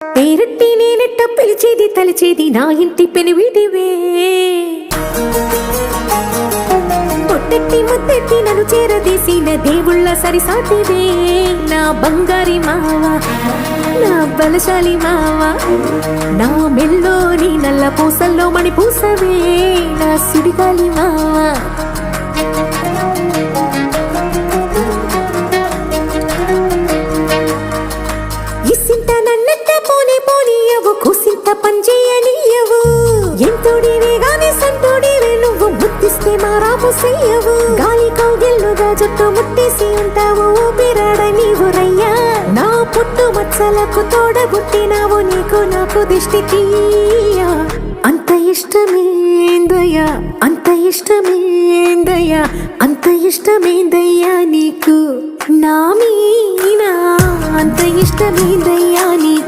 పేరట్టి నేనెట్ట పిలిచేది తలిచేది నా ఇంటి పెనివిటివే పొట్టెట్టి ముద్దెట్టి నన్ను చేరదీసిన దేవుళ్ళ సరిసాటివే. నా బంగారి మావ నా బలశాలి మావ నా మెల్లోని నల్ల పూసల్లో మణి పూసవే నా సుడిగాలి మావా. గుర్తిస్తే ముద్దిస్తే మారాము చెయ్యవు గాలి కౌగిల్లుగా జుట్టు ముట్టేసి ఉంటావు ఊపిరాడ నీవు రయ్యా. నా పుట్టు మచ్చలకు తోడబుట్టినావు నీకు నాకు దిష్టి తీయ. అంత ఇష్టమేందయ్యా అంత ఇష్టమేందయ్యా అంత ఇష్టమేందయ్యా నీకు? నా మీనా అంత ఇష్టమేందయ్యా నీకు?